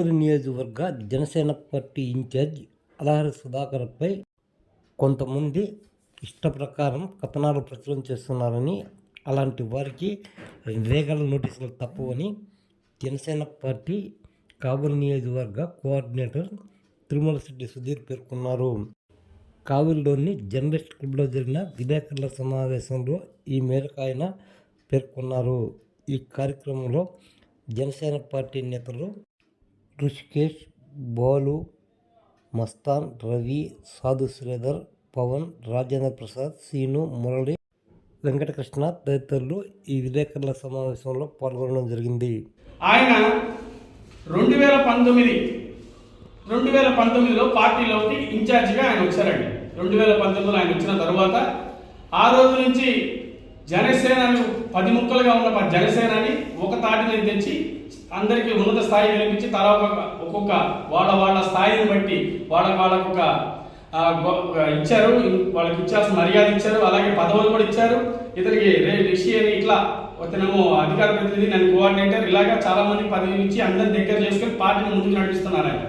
నియోజకవర్గ Janasena party incharge Alahari సుధాకర్పై కొంతమంది ఇష్ట ప్రకారం కథనాలు ప్రచురం చేస్తున్నారని అలాంటి వారికి రేగల నోటీసులు తప్పవని జనసేన పార్టీ కాబూరు నియోజకవర్గ కోఆర్డినేటర్ తిరుమల శెట్టి సుధీర్ పేర్కొన్నారు. కావిలిలోని జర్నలిస్ట్ క్లబ్లో జరిగిన విలేకరుల సమావేశంలో ఈ మేరకు ఆయన పేర్కొన్నారు. ఈ కార్యక్రమంలో జనసేన పార్టీ నేతలు రుషికేష్ బాలు మస్తాన్ రవి సాధు శ్రీధర్ పవన్ రాజేంద్ర ప్రసాద్ సీను మురళి వెంకటకృష్ణ తదితరులు ఈ విలేకరుల సమావేశంలో పాల్గొనడం జరిగింది. ఆయన రెండు వేల పంతొమ్మిది రెండు వేల పంతొమ్మిదిలో పార్టీలోకి ఇన్ఛార్జిగా ఆయన వచ్చారండి. రెండు వేల పంతొమ్మిదిలో ఆయన వచ్చిన తర్వాత ఆ రోజు నుంచి జనసేనను పది ముక్కలుగా ఉన్న జనసేనని ఒక తాటి తెచ్చి అందరికీ ఉన్నత స్థాయి వినిపించి తలా ఒక్కొక్క వాళ్ళ వాళ్ళ స్థాయిని బట్టి వాళ్ళ వాళ్ళకు ఒక ఇచ్చారు. వాళ్ళకి ఇచ్చాల్సిన మర్యాద ఇచ్చారు. అలాగే పదవులు కూడా ఇచ్చారు. ఇతనికి రే రిషి అని ఇట్లా అతనేమో అధికార ప్రతినిధి నన్ను కోఆర్డినేటర్. ఇలాగా చాలా మంది పదవులు ఇచ్చి అందరిని దగ్గర చేసుకొని పార్టీని ముందుకు నడిపిస్తున్నారు ఆయన.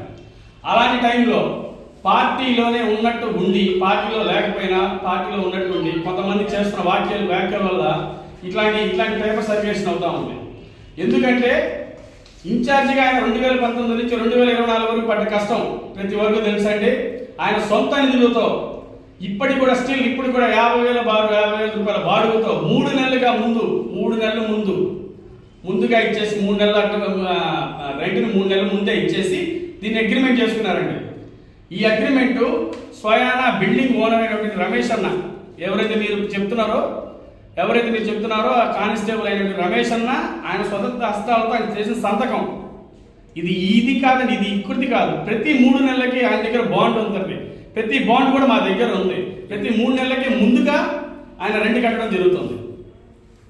అలాంటి టైంలో పార్టీలోనే ఉన్నట్టు ఉండి పార్టీలో లేకపోయినా పార్టీలో ఉన్నట్టు ఉండి కొంతమంది చేస్తున్న వాక్యాలు వ్యాఖ్యల వల్ల ఇట్లాంటి ఇట్లాంటి పేపర్ సర్వేషన్ అవుతా ఉంది. ఎందుకంటే ఇన్ఛార్జిగా ఆయన రెండు వేల పంతొమ్మిది నుంచి రెండు వేల ఇరవై నాలుగు వరకు పడ్డ కష్టం ప్రతి వరకు తెలుసండి. ఆయన సొంత నిధులతో ఇప్పటికి కూడా స్టిల్ ఇప్పుడు కూడా యాభై వేల బారు యాభై వేల రూపాయల బాడుగుతో మూడు నెలలుగా ముందు మూడు నెలల ముందు ముందుగా ఇచ్చేసి మూడు నెలల రెంట్ని మూడు నెలల ముందే ఇచ్చేసి దీన్ని అగ్రిమెంట్ చేసుకున్నారండి. ఈ అగ్రిమెంట్ స్వయాన బిల్డింగ్ ఓనర్ అయినటువంటి రమేష్ అన్న ఎవరైతే మీరు చెప్తున్నారో ఎవరైతే మీరు చెప్తున్నారో ఆ కానిస్టేబుల్ అయినటువంటి రమేష్ అన్న ఆయన స్వతంత్ర హస్తాలతో ఆయన చేసిన సంతకం. ఇది ఇది కాదండి ఇది ఇక్కడిది కాదు. ప్రతి మూడు నెలలకి ఆయన దగ్గర బాండ్ ఉంటుంది. ప్రతి బాండ్ కూడా మా దగ్గర ఉంది. ప్రతి మూడు నెలలకి ముందుగా ఆయన రెండు కట్టడం జరుగుతుంది.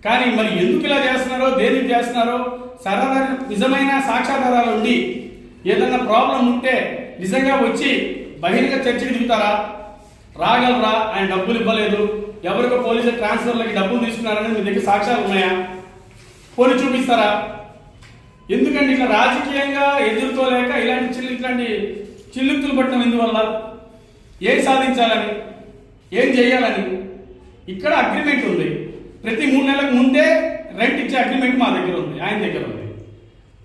కానీ మరి ఎందుకు ఇలా చేస్తున్నారో దేనికి చేస్తున్నారో సరదా నిజమైన సాక్షాధారాలు ఉండి ఏదైనా ప్రాబ్లం ఉంటే నిజంగా వచ్చి బహిరంగ చర్చకు దిగుతారా? రాగలరా? ఆయన డబ్బులు ఇవ్వలేదు. ఎవరికో పోలీసు ట్రాన్స్ఫర్లకి డబ్బులు తీసుకున్నారని మీ దగ్గర సాక్ష్యాలు ఉన్నాయా? పోనీ చూపిస్తారా? ఎందుకంటే ఇట్లా రాజకీయంగా ఎదుర్కోలేక ఇలాంటి చిల్లు ఇట్లాంటి చిల్లుతులు పట్టడం ఎందువల్ల? ఏం సాధించాలని? ఏం చేయాలని? ఇక్కడ అగ్రిమెంట్ ఉంది. ప్రతి మూడు నెలలకు ముందే రెంట్ ఇచ్చే అగ్రిమెంట్ మా దగ్గర ఉంది. ఆయన దగ్గర ఉంది.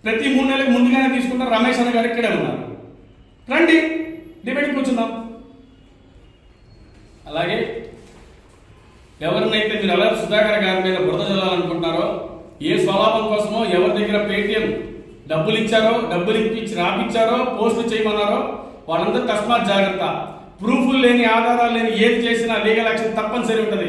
ప్రతి మూడు నెలలకు ముందుగానే తీసుకుంటారు రమేష్ అన్న గారు ఇక్కడే ఉన్నారు. రండి. అలాగే ఎవరినైతే మీరు ఎలా సుధాకర్ గారి మీద బురద చల్లాలనుకుంటున్నారో ఏ స్వలాభం కోసమో ఎవరి దగ్గర పేటిఎం డబ్బులు ఇచ్చారో డబ్బులు ఇప్పించి రాపిచ్చారో పోస్టులు చేయమన్నారో వాళ్ళందరూ తస్మాత్ జాగ్రత్త. ప్రూఫ్లు లేని ఆధారాలు లేని ఏది చేసినా లీగల్ యాక్షన్ తప్పనిసరి ఉంటుంది.